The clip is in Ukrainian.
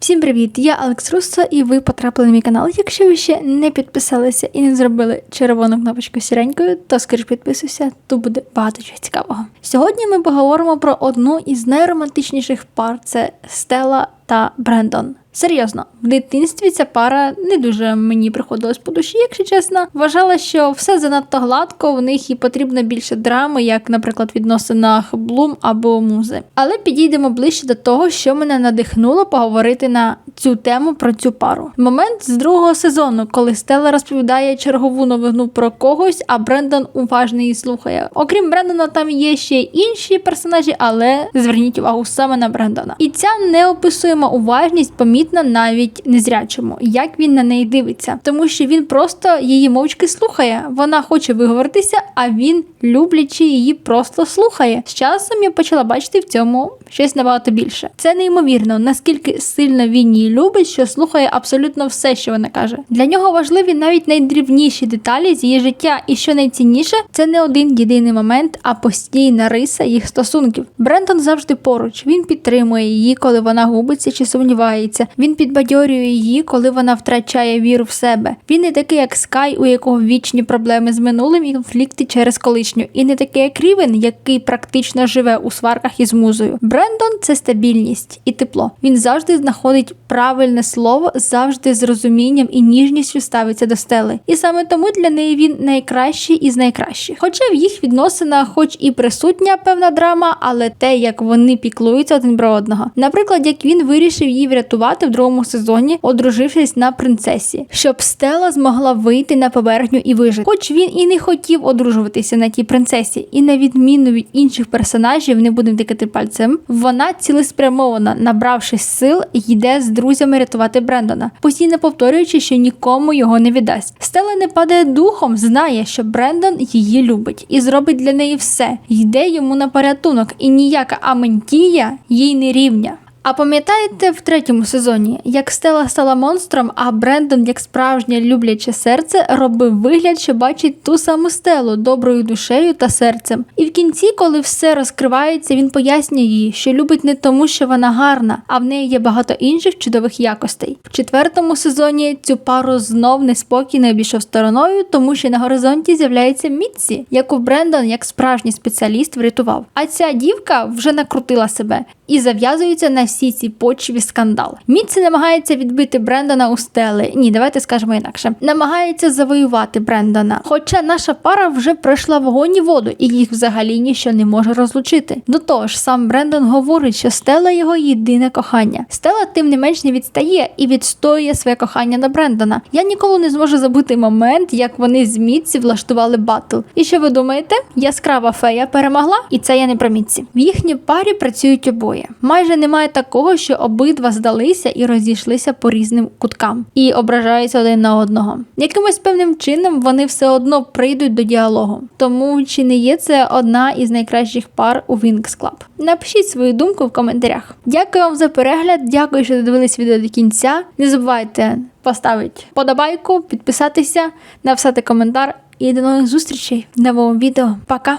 Всім привіт! Я Алекс Руссо і ви потрапили на мій канал. Якщо ви ще не підписалися і не зробили червону кнопочку сіренькою, то скоріш підписуйся, тут буде багато чого цікавого. Сьогодні ми поговоримо про одну із найромантичніших пар це Стелла та Брендон. Серйозно, в дитинстві ця пара не дуже мені приходилась по душі, якщо чесно. Вважала, що все занадто гладко, в них і потрібно більше драми, як, наприклад, в відносинах Блум або Музи. Але підійдемо ближче до того, що мене надихнуло поговорити на цю тему про цю пару. Момент з другого сезону, коли Стелла розповідає чергову новину про когось, а Брендон уважно її слухає. Окрім Брендона, там є ще інші персонажі, але зверніть увагу саме на Брендона. І ця неописуєма уважність помітна навіть незрячому, як він на неї дивиться, тому що він просто її мовчки слухає. Вона хоче виговоритися, а він, люблячи її, просто слухає. З часом я почала бачити в цьому щось набагато більше. Це неймовірно, наскільки сильно він її любить, що слухає абсолютно все, що вона каже. Для нього важливі навіть найдрібніші деталі з її життя, і що найцінніше, це не один єдиний момент, а постійна риса їх стосунків. Брендон завжди поруч. Він підтримує її, коли вона губиться чи сумнівається. Він підбадьорює її, коли вона втрачає віру в себе. Він не такий, як Скай, у якого вічні проблеми з минулим і конфлікти через колишню, і не такий, як Рівен, який практично живе у сварках із музою. Брендон це стабільність і тепло. Він завжди знаходить правильне слово, завжди з розумінням і ніжністю ставиться до стели. І саме тому для неї він найкращий із найкращих. Хоча в їх відносинах, хоч і присутня певна драма, але те, як вони піклуються один про одного. Наприклад, як він вирішив її врятувати в другому сезоні, одружившись на принцесі, щоб Стела змогла вийти на поверхню і вижити. Хоч він і не хотів одружуватися на тій принцесі, і на відміну від інших персонажів, не будемо тикати пальцем, вона цілеспрямована, набравшись сил, йде з друзями рятувати Брендона, постійно повторюючи, що нікому його не віддасть. Стела не падає духом, знає, що Брендон її любить і зробить для неї все, йде йому на порятунок, і ніяка Аментія їй не рівня. А пам'ятаєте в третьому сезоні, як Стела стала монстром, а Брендон, як справжнє любляче серце, робив вигляд, що бачить ту саму стелу доброю душею та серцем. І в кінці, коли все розкривається, він пояснює їй, що любить не тому, що вона гарна, а в неї є багато інших чудових якостей. В четвертому сезоні цю пару знов неспокій не обійшов стороною, тому що на горизонті з'являється Мітсі, яку Брендон, як справжній спеціаліст, врятував. А ця дівка вже накрутила себе і зав'язується на всій цій почві скандал. Мітсі намагається відбити Брендона у стели. Ні, давайте скажемо інакше. Намагається завоювати Брендона. Хоча наша пара вже пройшла вогонь і воду, і їх взагалі ніщо не може розлучити. До того ж, сам Брендон говорить, що стела його єдине кохання. Стела тим не менш не відстає і відстоює своє кохання до Брендона. Я ніколи не зможу забути момент, як вони з Мітсі влаштували батл. І що ви думаєте? Яскрава фея перемогла, і це я не про Мітсі. В їхній парі працюють обоє. Майже немає такого, що обидва здалися і розійшлися по різним куткам і ображаються один на одного. Якимось певним чином вони все одно прийдуть до діалогу. Тому чи не є це одна із найкращих пар у Wings Club? Напишіть свою думку в коментарях. Дякую вам за перегляд, дякую, що додивились відео до кінця. Не забувайте поставити подобайку, підписатися, написати коментар. І до нових зустрічей в новому відео. Пока!